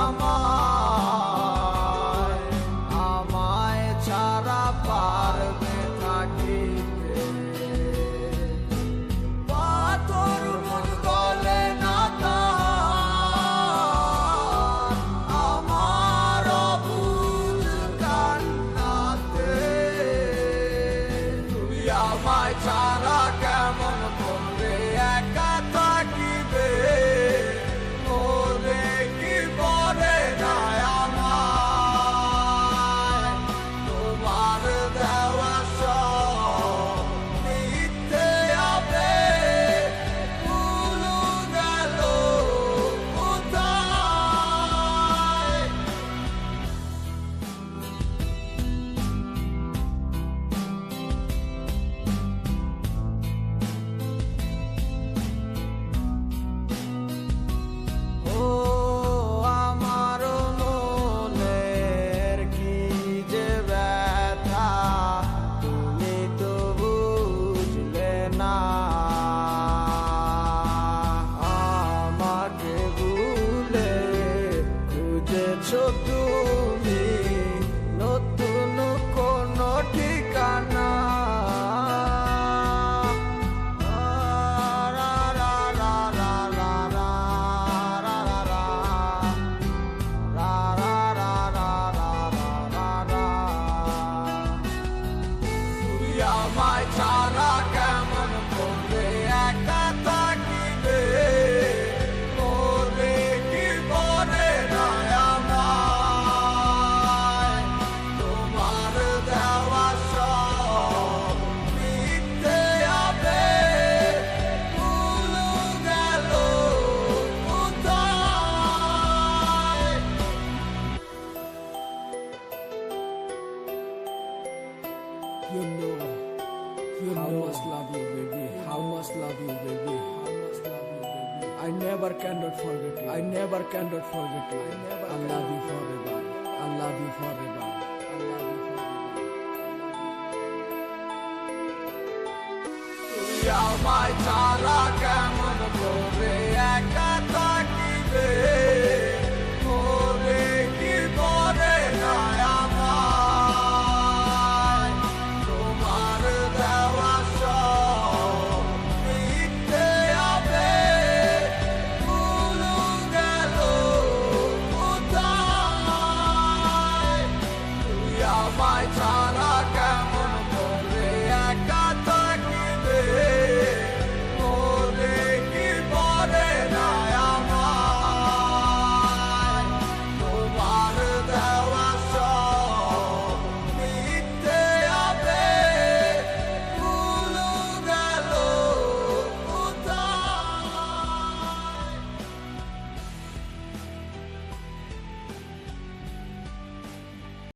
আমায় আমায় ছাড়া পারবে থাকিতে পাথর মন গলে না আমার অবুজ কান্নাতে। তুমি আমায় ছাড়া আমায় ছাড়া কেমন করে একা থাকিবে মনে কি মনে আমায় তোমার দেওয়া সব নিতে হবে ভুল গেল কোথায় you know you How know. much love you, baby. How much love you, baby. How much love you, baby. I never cannot forget you. I never cannot forget you. I, never I love you forever. I love you forever. You forever. Yeah, my Taraka. my time.